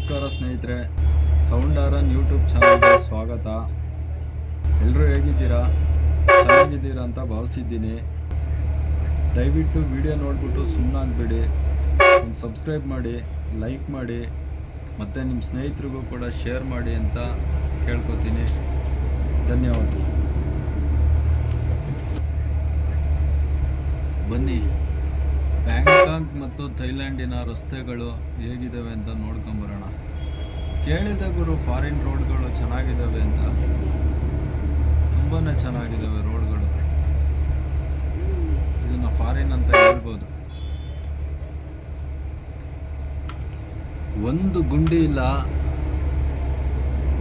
ನಮಸ್ಕಾರ ಸ್ನೇಹಿತರೆ sound horn YouTube ಚಾನಲ್ಗೆ ಸ್ವಾಗತ. ಎಲ್ಲರೂ ಹೇಗಿದ್ದೀರಾ? ಚೆನ್ನಾಗಿದ್ದೀರಾ ಅಂತ ಭಾವಿಸಿದ್ದೀನಿ. ದಯವಿಟ್ಟು ವಿಡಿಯೋ ನೋಡಿಬಿಟ್ಟು ಸುಮ್ಮನಾಗಬೇಡಿ ಒಂದು ಸಬ್ಸ್ಕ್ರೈಬ್ ಮಾಡಿ, ಲೈಕ್ ಮಾಡಿ, ಮತ್ತು ನಿಮ್ಮ ಸ್ನೇಹಿತರಿಗೂ ಕೂಡ ಶೇರ್ ಮಾಡಿ ಅಂತ ಕೇಳ್ಕೊತೀನಿ. ಧನ್ಯವಾದ. ಬನ್ನಿ. ಮತ್ತು ಥೈಲ್ಯಾಂಡಿನ ರಸ್ತೆಗಳು ಹೇಗಿದ್ದಾವೆ ಅಂತ ನೋಡ್ಕೊಂಬರೋಣ. ಕೇಳಿದೆ ಗುರು, ಫಾರಿನ್ ರೋಡ್ಗಳು ಚೆನ್ನಾಗಿದ್ದಾವೆ ಅಂತ. ತುಂಬಾ ಚೆನ್ನಾಗಿದ್ದಾವೆ ರೋಡ್ಗಳು. ಇದನ್ನು ಫಾರಿನ್ ಅಂತ ಹೇಳ್ಬೋದು. ಒಂದು ಗುಂಡಿ ಇಲ್ಲ.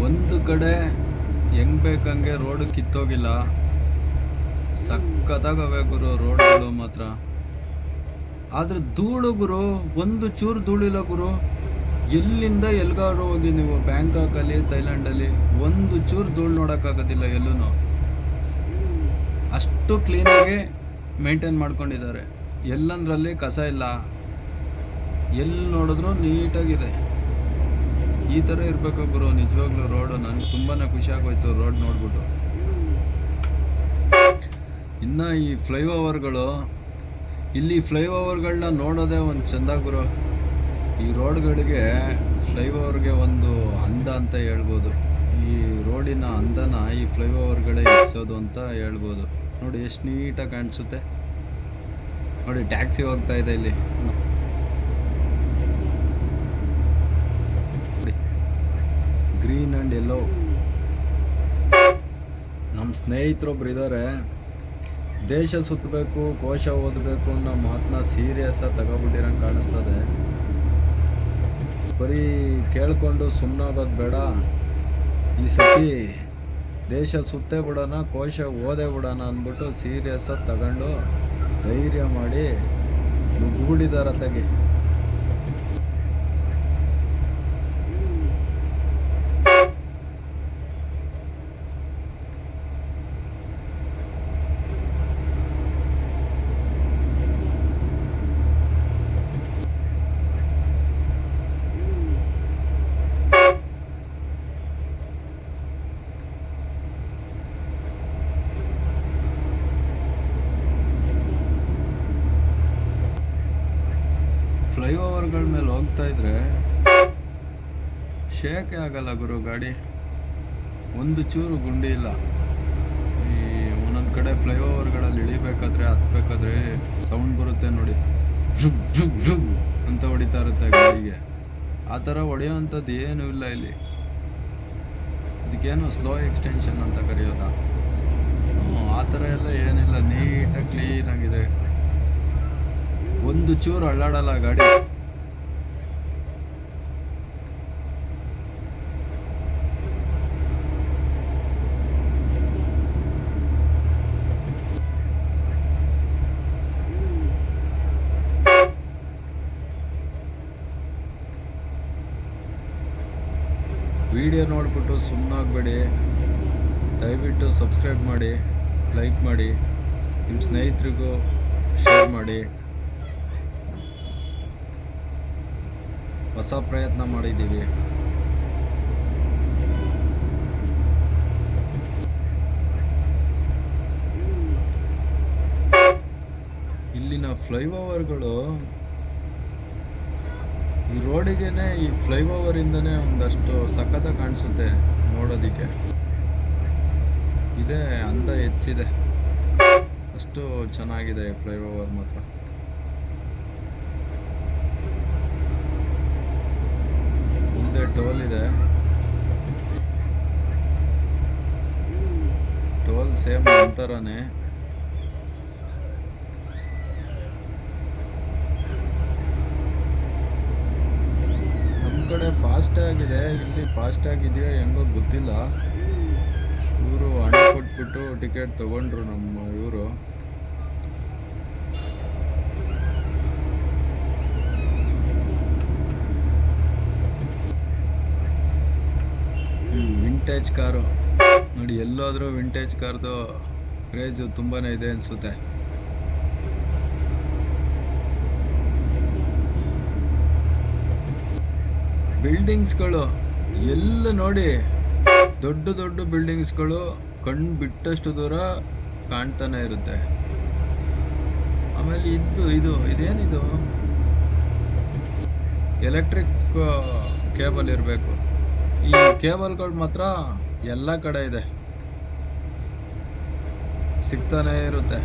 ಒಂದು ಕಡೆ ಹೆಂಗ್ ಬೇಕಂಗೆ ರೋಡು ಕಿತ್ತೋಗಿಲ್ಲ. ಸಖತ್ತಾಗವೆ ಗುರು, ರೋಡ್ಗಳು ಮಾತ್ರ. ಆದ್ರೆ ಧೂಳು ಗುರು, ಒಂದು ಚೂರು ಧೂಳಿಲ್ಲ ಗುರು. ಎಲ್ಲಿಂದ ಎಲ್ಗಾರು ಹೋಗಿ ನೀವು ಬ್ಯಾಂಕಾಕಲ್ಲಿ ಥೈಲ್ಯಾಂಡಲ್ಲಿ ಒಂದು ಚೂರು ಧೂಳು ನೋಡೋಕ್ಕಾಗೋದಿಲ್ಲ ಎಲ್ಲೂ ಅಷ್ಟು ಕ್ಲೀನಾಗಿ ಮೇಂಟೈನ್ ಮಾಡ್ಕೊಂಡಿದ್ದಾರೆ. ಎಲ್ಲಂದ್ರಲ್ಲಿ ಕಸ ಇಲ್ಲ. ಎಲ್ಲಿ ನೋಡಿದ್ರು ನೀಟಾಗಿದೆ. ಈ ಥರ ಇರಬೇಕು ಗುರು, ನಿಜವಾಗ್ಲೂ ರೋಡು ನನಗೆ ತುಂಬಾ ಖುಷಿ ಆಗೋಯ್ತು ರೋಡ್ ನೋಡ್ಬಿಟ್ಟು. ಇನ್ನು ಈ ಫ್ಲೈಓವರ್ಗಳು ಇಲ್ಲಿ ಫ್ಲೈಓವರ್ಗಳನ್ನ ನೋಡೋದೇ ಒಂದು ಚಂದ ಗುರು. ಈ ರೋಡ್ಗಳಿಗೆ ಫ್ಲೈಓವರ್ಗೆ ಒಂದು ಅಂದ ಅಂತ ಹೇಳ್ಬೋದು. ಈ ರೋಡಿನ ಅಂದನ ಈ ಫ್ಲೈಓವರ್ಗಳೇ ಇರಿಸೋದು ಅಂತ ಹೇಳ್ಬೋದು. ನೋಡಿ ಎಷ್ಟು ನೀಟಾಗಿ ಕಾಣಿಸುತ್ತೆ. ನೋಡಿ ಟ್ಯಾಕ್ಸಿ ಹೋಗ್ತಾ ಇದೆ ಇಲ್ಲಿ. Green and yellow. ನಮ್ಮ ಸ್ನೇಹಿತರೊಬ್ರು ಇದ್ದಾರೆ ದೇಶ ಸುತ್ತಬೇಕು, ಕೋಶ ಓದಬೇಕು ಅನ್ನೋ ಮಾತನ್ನ ಸೀರಿಯಸ್ ಆಗಿ ತಗೊಬಿಟ್ಟಿರಂಗೆ ಕಾಣಿಸ್ತದೆ. ಬರೀ ಕೇಳ್ಕೊಂಡು ಸುಮ್ಮನಾಗೋದು ಬೇಡ. ಈ ಸತಿ ದೇಶ ಸುತ್ತೇ ಬಿಡೋಣ, ಕೋಶ ಓದೇ ಬಿಡೋಣ ಅಂದ್ಬಿಟ್ಟು ಸೀರಿಯಸ್ ಆಗಿ ತಗೊಂಡು ಧೈರ್ಯ ಮಾಡಿ ನುಗ್ಗುಬಿಟ್ಟಿದ್ದಾರೆ ತೆಗೆ ಫ್ಲೈಓವರ್ಗಳ ಹೋಗ್ತಾ ಇದ್ರೆ ಶೇಕೆ ಆಗಲ್ಲ ಗುರು ಗಾಡಿ. ಒಂದು ಚೂರು ಗುಂಡಿ ಇಲ್ಲ. ಈ ಒಂದೊಂದು ಕಡೆ ಫ್ಲೈಓವರ್ಗಳಲ್ಲಿ ಇಳಿಬೇಕಾದ್ರೆ, ಹತ್ಬೇಕಾದ್ರೆ ಸೌಂಡ್ ಬರುತ್ತೆ ನೋಡಿ. ಝುಗ್ ಝುಗ್ ಝುಗ್ ಅಂತ ಹೊಡಿತಾ ಇರುತ್ತೆ ಗಾಡಿಗೆ. ಆ ಥರ ಹೊಡೆಯುವಂಥದ್ದು ಏನೂ ಇಲ್ಲ ಇಲ್ಲಿ. ಇದಕ್ಕೇನು ಸ್ಲೋ ಎಕ್ಸ್ಟೆನ್ಷನ್ ಅಂತ ಕರೆಯೋದ? ಆ ಥರ ಎಲ್ಲ ಏನಿಲ್ಲ. ನೀಟಾಗಿ ಕ್ಲೀನಾಗಿದೆ ಒಂದು ಚೂರು ಅಳ್ಳಾಡಲ್ಲ ಗಾಡಿ. ವಿಡಿಯೋ ನೋಡಿಬಿಟ್ಟು ಸುಮ್ಮನಾಗಬೇಡಿ ದಯವಿಟ್ಟು ಸಬ್ಸ್ಕ್ರೈಬ್ ಮಾಡಿ, ಲೈಕ್ ಮಾಡಿ, ನಿಮ್ಮ ಸ್ನೇಹಿತರಿಗೂ ಶೇರ್ ಮಾಡಿ. ಹೊಸ ಪ್ರಯತ್ನ ಮಾಡಿದ್ದೀವಿ. ಇಲ್ಲಿನ ಫ್ಲೈಓವರ್ಗಳು ಈ ರೋಡಿಗೆನೇ, ಈ ಫ್ಲೈಓವರ್ ಇಂದನೇ ಒಂದಷ್ಟು ಸಖತ ಕಾಣಿಸುತ್ತೆ ನೋಡೋದಿಕ್ಕೆ. ಇದೇ ಅಂದ ಹೆಚ್ಚಿದೆ ಅಷ್ಟು ಚೆನ್ನಾಗಿದೆ ಫ್ಲೈಓವರ್ ಮಾತ್ರ. ಮುಂದೆ ಟೋಲ್ ಇದೆ. ಟೋಲ್ ಸೇಮ್ ನಂತರನೇ ನಮ್ಮ ಕಡೆ ಫಾಸ್ಟ್ ಆಗಿದೆ ಇಲ್ಲಿ ಫಾಸ್ಟ್ ಆಗಿದೆಯೋ ಹೆಂಗೋ ಗೊತ್ತಿಲ್ಲ. ಇವರು ಹಣ ಕೊಟ್ಬಿಟ್ಟು ಟಿಕೆಟ್ ತಗೊಂಡ್ರು ನಮ್ಮ ಇವರು. ವಿಂಟೇಜ್ ಕಾರು ನೋಡಿ, ಎಲ್ಲೋದ್ರೂ ವಿಂಟೇಜ್ ಕಾರ್ದು ಕ್ರೇಜು ತುಂಬಾ ಇದೆ ಅನಿಸುತ್ತೆ. ಬಿಲ್ಡಿಂಗ್ಸ್ಗಳು ಎಲ್ಲ ನೋಡಿ ದೊಡ್ಡ ದೊಡ್ಡ ಬಿಲ್ಡಿಂಗ್ಸ್ಗಳು ಕಣ್ಣು ಬಿಟ್ಟಷ್ಟು ದೂರ ಕಾಣ್ತಾನೆ ಇರುತ್ತೆ. ಆಮೇಲೆ ಇದು ಇದು, ಇದೇನಿದು? ಎಲೆಕ್ಟ್ರಿಕ್ ಕೇಬಲ್ ಇರಬೇಕು. ಈ ಕೇಬಲ್ಗಳು ಮಾತ್ರ ಎಲ್ಲ ಕಡೆ ಇದೆ. ಸಿಗ್ತಾನೆ ಇರುತ್ತೆ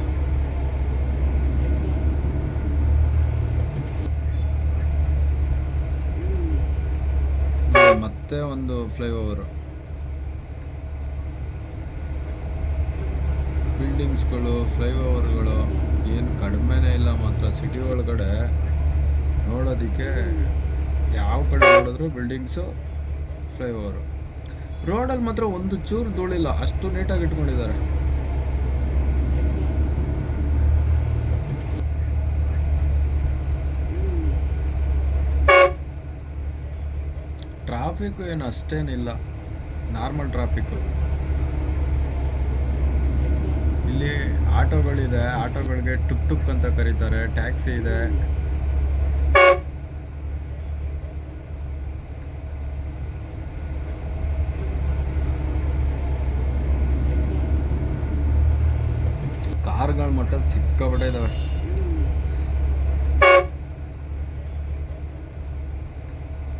ನೋಡಿ, ಮತ್ತೆ ಒಂದು ಫ್ಲೈಓವರು ಬಿಲ್ಡಿಂಗ್ಸ್ಗಳು ಫ್ಲೈಓವರ್ಗಳು ಏನು ಕಡಿಮೆನೇ ಇಲ್ಲ ಮಾತ್ರ. ಸಿಟಿ ಒಳಗಡೆ ನೋಡೋದಕ್ಕೆ ಯಾವ ಕಡೆ ನೋಡಿದ್ರು ಬಿಲ್ಡಿಂಗ್ಸು ಫ್ಲೈಓವರು ರೋಡಲ್ಲಿ ಮಾತ್ರ ಒಂದು ಚೂರು ಧೂಳಿಲ್ಲ. ಅಷ್ಟು ನೀಟಾಗಿ ಇಟ್ಕೊಂಡಿದ್ದಾರೆ. ಟ್ರಾಫಿಕ್ ಏನು ಅಷ್ಟೇನಿಲ್ಲ. ನಾರ್ಮಲ್ ಟ್ರಾಫಿಕ್ಕು ಇಲ್ಲಿ ಆಟೋಗಳಿದೆ, ಆಟೋಗಳಿಗೆ ಟುಕ್ ಟುಕ್ ಅಂತ ಕರೀತಾರೆ, ಟ್ಯಾಕ್ಸಿ ಇದೆ. ಕಾರ್ಗಳು ಮಟ್ಟ ಸಿಕ್ಕಾಪಟ್ಟೆ ಇದಾವೆ.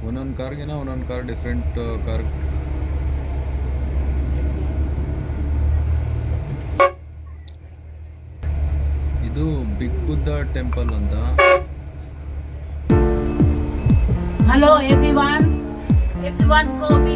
ಒಂದೊಂದ್ ಕಾರ್ಗೆ ಒಂದೊಂದ್ ಕಾರ್ ಡಿಫ್ರೆಂಟ್ ಕಾರ್ ಇದು ಬಿಗ್ ಬುದ್ಧ ಟೆಂಪಲ್ ಅಂತ. Hello everyone everyone ಕೋಪಿ